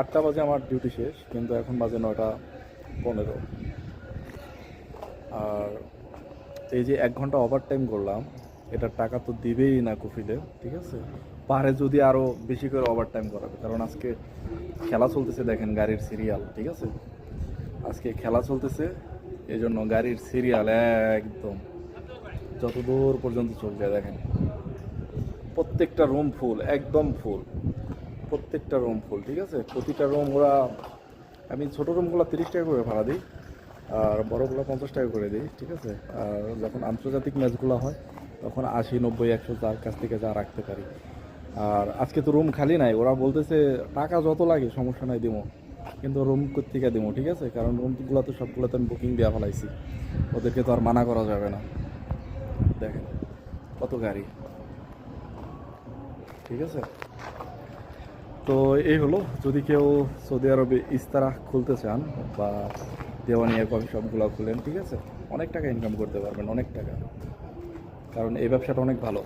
আটটা বাজে আমার ডিউটি শেষ, কিন্তু এখন বাজে নয়টা পনেরো। আর এই যে এক ঘণ্টা ওভার টাইম করলাম এটার টাকা তো দিবেই না কফিলে, ঠিক আছে? পারে যদি আরও বেশি করে ওভার টাইম করাবে, কারণ আজকে খেলা চলতেছে দেখেন গাড়ির সিরিয়াল ঠিক আছে? আজকে খেলা চলতেছে এই জন্য গাড়ির সিরিয়াল একদম যত দূর পর্যন্ত চলছে দেখেন। প্রত্যেকটা রুম ফুল একদম ফুল প্রত্যেকটা রুম ফুল ঠিক আছে? প্রতিটা রুম ওরা, আমি ছোটো রুমগুলো তিরিশ টাকা করে ভাড়া দিই, আর বড়গুলো পঞ্চাশ টাকা করে দিই, ঠিক আছে? আর যখন আন্তর্জাতিক ম্যাচগুলো হয়, তখন আশি, নব্বই, একশো যার কাছ থেকে যা রাখতে পারি। আর আজকে তো রুম খালি নাই, ওরা বলতেছে, টাকা যত লাগে, সমস্যা নাই, দিমো। কিন্তু রুম থেকে দিমো, ঠিক আছে? কারণ রুমগুলো তো সবগুলোতে আমি বুকিং দেওয়া ফেলাইছি। ওদেরকে তো আর মানা করা যাবে না। দেখেন, কত গাড়ি। ঠিক আছে? তো এই হলো, যদি কেউ সৌদি আরবে ইস্তারা খুলতে চান বা দেওয়ানিয়া কফি শপগুলো খুলেন, ঠিক আছে? অনেক টাকা ইনকাম করতে পারবেন, অনেক টাকা। কারণ এই ব্যবসাটা অনেক ভালো।